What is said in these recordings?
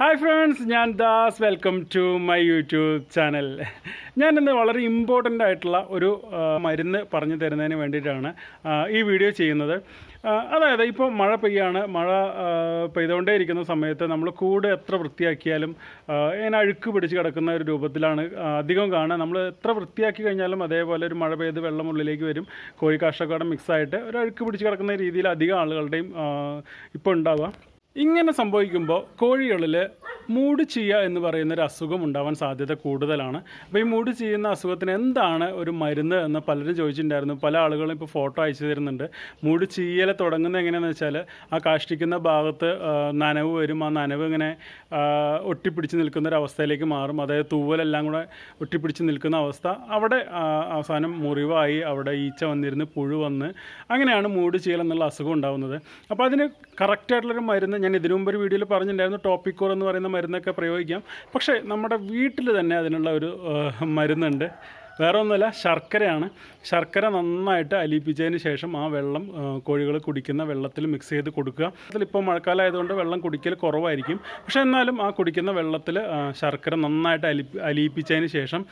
Hi friends ഞാൻ Das. Welcome to my YouTube channel ഞാൻ ഇന്ന് വളരെ ഇമ്പോർട്ടന്റ് ആയിട്ടുള്ള ഒരു മരുന്ന് പറഞ്ഞു തരുന്നതിന് വേണ്ടിയിട്ടാണ് ഈ വീഡിയോ ചെയ്യുന്നത്. അതായത് ഇപ്പോൾ മഴ പെയ്യാണ്. മഴ പെയ്തുകൊണ്ടേ ഇരിക്കുന്ന സമയത്ത് നമ്മൾ കൂട് എത്ര വൃത്തിയാക്കിയാലും ഇങ്ങനെ അഴുക്ക് പിടിച്ച് കിടക്കുന്ന ഒരു രൂപത്തിലാണ് അധികം കാണുക. നമ്മൾ എത്ര വൃത്തിയാക്കി കഴിഞ്ഞാലും അതേപോലെ ഒരു മഴ പെയ്ത് വെള്ളം ഉള്ളിലേക്ക് വരും. കോഴി കാഷ്ടക്കാടം മിക്സായിട്ട് ഒരു അഴുക്ക് പിടിച്ച് കിടക്കുന്ന രീതിയിൽ അധികം ആളുകളുടെയും ഇപ്പോൾ ഉണ്ടാവുക ഇങ്ങനെ സംഭവിക്കുമ്പോൾ കോഴികളിൽ മൂട് ചെയ്യുക എന്ന് പറയുന്ന ഒരു അസുഖം ഉണ്ടാവാൻ സാധ്യത കൂടുതലാണ്. അപ്പോൾ ഈ മൂട് ചെയ്യുന്ന അസുഖത്തിന് എന്താണ് ഒരു മരുന്ന് എന്ന് പലരും ചോദിച്ചിട്ടുണ്ടായിരുന്നു. പല ആളുകളും ഇപ്പോൾ ഫോട്ടോ അയച്ചു തരുന്നുണ്ട്. മൂട് ചെയ്യൽ തുടങ്ങുന്നത് എങ്ങനെയാണെന്ന് വെച്ചാൽ ആ കാഷ്ടിക്കുന്ന ഭാഗത്ത് നനവ് വരും. ആ നനവ് ഇങ്ങനെ ഒട്ടിപ്പിടിച്ച് നിൽക്കുന്ന ഒരു അവസ്ഥയിലേക്ക് മാറും. അതായത് തൂവലെല്ലാം കൂടെ ഒട്ടിപ്പിടിച്ച് നിൽക്കുന്ന അവസ്ഥ. അവിടെ അവസാനം മുറിവായി അവിടെ ഈച്ച വന്നിരുന്ന് പുഴു വന്ന് അങ്ങനെയാണ് മൂട് ചെയ്യൽ എന്നുള്ള അസുഖം ഉണ്ടാകുന്നത് അപ്പോൾ അതിന് കറക്റ്റായിട്ടുള്ളൊരു മരുന്ന് ഞാൻ ഇതിനു മുമ്പ് ഒരു വീഡിയോയിൽ പറഞ്ഞിട്ടുണ്ടായിരുന്നു. ടോപ്പിക്കോർ എന്ന് പറയുന്ന മരുന്നൊക്കെ പ്രയോഗിക്കാം. പക്ഷേ നമ്മുടെ വീട്ടിൽ തന്നെ അതിനുള്ള ഒരു മരുന്നുണ്ട്. വേറെ ഒന്നുമല്ല ശർക്കരയാണ്. ശർക്കര നന്നായിട്ട് അലിയിപ്പിച്ചതിന് ശേഷം ആ വെള്ളം കോഴികൾ കുടിക്കുന്ന വെള്ളത്തിൽ മിക്സ് ചെയ്ത് കൊടുക്കുക. അതിലിപ്പോൾ മഴക്കാലം ആയതുകൊണ്ട് വെള്ളം കുടിക്കൽ കുറവായിരിക്കും. പക്ഷേ എന്നാലും ആ കുടിക്കുന്ന വെള്ളത്തിൽ ശർക്കര നന്നായിട്ട് അലി അലിയിപ്പിച്ചതിന് ശേഷം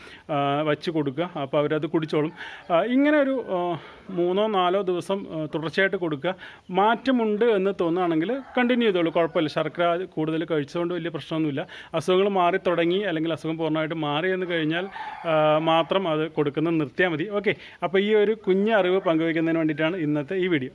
വച്ച് കൊടുക്കുക. അപ്പോൾ അവരത് കുടിച്ചോളും. ഇങ്ങനെ ഒരു മൂന്നോ നാലോ ദിവസം തുടർച്ചയായിട്ട് കൊടുക്കുക. മാറ്റമുണ്ട് എന്ന് തോന്നുകയാണെങ്കിൽ കണ്ടിന്യൂ ചെയ്തോളൂ. കുഴപ്പമില്ല. ശർക്കര കൂടുതൽ കഴിച്ചതുകൊണ്ട് വലിയ പ്രശ്നമൊന്നുമില്ല. അസുഖങ്ങൾ മാറി തുടങ്ങി അല്ലെങ്കിൽ അസുഖം പൂർണമായിട്ട് മാറി എന്ന് കഴിഞ്ഞാൽ മാത്രം അത് കൊടുക്കുന്നത് നിർത്തിയാൽ മതി. ഓക്കെ അപ്പോൾ ഈ ഒരു കുഞ്ഞ് അറിവ് പങ്കുവയ്ക്കുന്നതിന് വേണ്ടിയിട്ടാണ് ഇന്നത്തെ ഈ വീഡിയോ